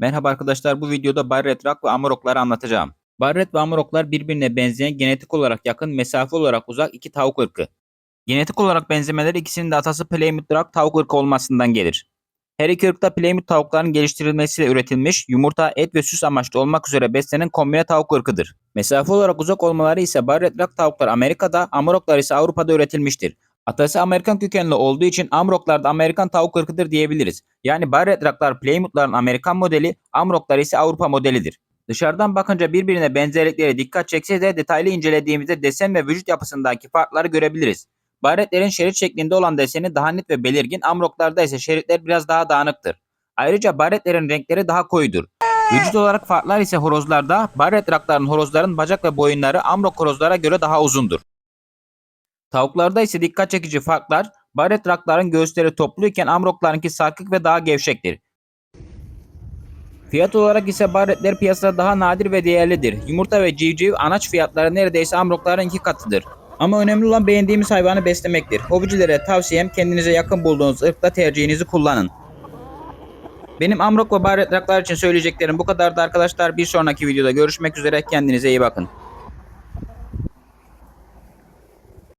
Merhaba arkadaşlar bu videoda Barret Rock ve Amarokları anlatacağım. Barret ve Amaroklar birbirine benzeyen genetik olarak yakın mesafe olarak uzak iki tavuk ırkı. Genetik olarak benzemeleri ikisinin de atası Plymouth Rock tavuk ırkı olmasından gelir. Her iki ırkta Plymouth tavukların geliştirilmesiyle üretilmiş yumurta, et ve süs amaçlı olmak üzere beslenen kombine tavuk ırkıdır. Mesafe olarak uzak olmaları ise Barret Rock tavuklar Amerika'da, Amaroklar ise Avrupa'da üretilmiştir. Atası Amerikan kökenli olduğu için Amroklar da Amerikan tavuk ırkıdır diyebiliriz. Yani Barred Rock'lar Plymouth'ların Amerikan modeli, Amroklar ise Avrupa modelidir. Dışarıdan bakınca birbirine benzerlikleri dikkat çekse de detaylı incelediğimizde desen ve vücut yapısındaki farkları görebiliriz. Barretlerin şerit şeklinde olan deseni daha net ve belirgin, Amroklarda ise şeritler biraz daha dağınıktır. Ayrıca Barretlerin renkleri daha koyudur. Vücut olarak farklar ise horozlarda, Barred Rock'ların horozların bacak ve boyunları Amrok horozlara göre daha uzundur. Tavuklarda ise dikkat çekici farklar, Barret Rock'ların göğüsleri topluyken Amrok'larınki sarkık ve daha gevşektir. Fiyat olarak ise Barretler piyasada daha nadir ve değerlidir. Yumurta ve civciv anaç fiyatları neredeyse Amrok'ların iki katıdır. Ama önemli olan beğendiğimiz hayvanı beslemektir. Hobicilere tavsiyem kendinize yakın bulduğunuz ırkta tercihinizi kullanın. Benim Amrok ve Barret Rock'lar için söyleyeceklerim bu kadardı arkadaşlar. Bir sonraki videoda görüşmek üzere. Kendinize iyi bakın.